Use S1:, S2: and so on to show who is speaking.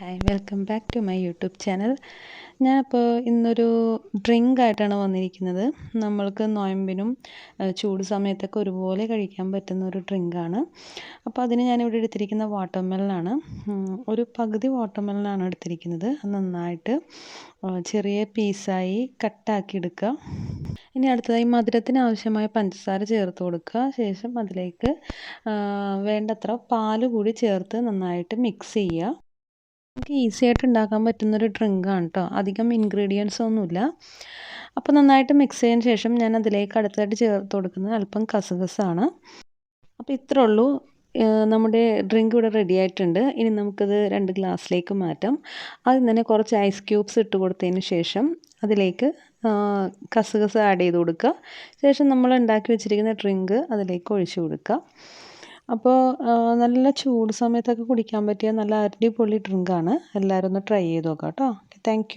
S1: Hi welcome back to my YouTube channel ഞാനിപ്പോൾ ഇന്നൊരു drink ആയിട്ടാണ് വന്നിരിക്കുന്നത്. നമ്മൾക്ക് നോയമ്പിനും ചൂട് സമയത്തൊക്കെ ഒരുപോലെ കഴിക്കാൻ പറ്റുന്ന ഒരു ഡ്രിങ്കാണ് അപ്പോൾ അതിന് ഞാനിവിടെ എടുത്തിരിക്കുന്ന വാട്ടർമെലനാണ് ഒരു പകുതി വാട്ടർമെലനാണ് എടുത്തിരിക്കുന്നത്. നന്നായിട്ട് ചെറിയ പീസായി കട്ടാക്കി എടുക്കുക. ഇനി അടുത്തതായി മധുരത്തിന് ആവശ്യമായ പഞ്ചസാര ചേർത്ത് കൊടുക്കുക. ശേഷം അതിലേക്ക് വേണ്ടത്ര പാൽ കൂടി ചേർത്ത് നന്നായിട്ട് മിക്സ് ചെയ്യുക. നമുക്ക് ഈസി ആയിട്ട് ഉണ്ടാക്കാൻ പറ്റുന്നൊരു ഡ്രിങ്കാണ് കേട്ടോ അധികം ഇൻഗ്രീഡിയൻസ് ഒന്നുമില്ല. അപ്പോൾ നന്നായിട്ട് മിക്സ് ചെയ്തതിന് ശേഷം ഞാൻ അതിലേക്ക് അടുത്തായിട്ട് ചേർത്ത് കൊടുക്കുന്നത് അല്പം കസകസാണ്. അപ്പോൾ ഇത്രേ ഉള്ളൂ. നമ്മുടെ ഡ്രിങ്ക് ഇവിടെ റെഡി ആയിട്ടുണ്ട്. ഇനി നമുക്കത് രണ്ട് ഗ്ലാസ്സിലേക്ക് മാറ്റാം. അതിൽ തന്നെ കുറച്ച് ഐസ് ക്യൂബ്സ് ഇട്ട് കൊടുത്തതിന് ശേഷം അതിലേക്ക് കസകസ് ആഡ് ചെയ്ത് കൊടുക്കുക. ശേഷം നമ്മൾ ഉണ്ടാക്കി വെച്ചിരിക്കുന്ന ഡ്രിങ്ക് അതിലേക്ക് ഒഴിച്ചു കൊടുക്കുക. അപ്പോൾ നല്ല ചൂട് സമയത്തൊക്കെ കുടിക്കാൻ പറ്റിയ നല്ല അടിപൊളി ഡ്രിങ്കാണ് എല്ലാവരും ഒന്ന് ട്രൈ ചെയ്ത് നോക്കാം കേട്ടോ താങ്ക്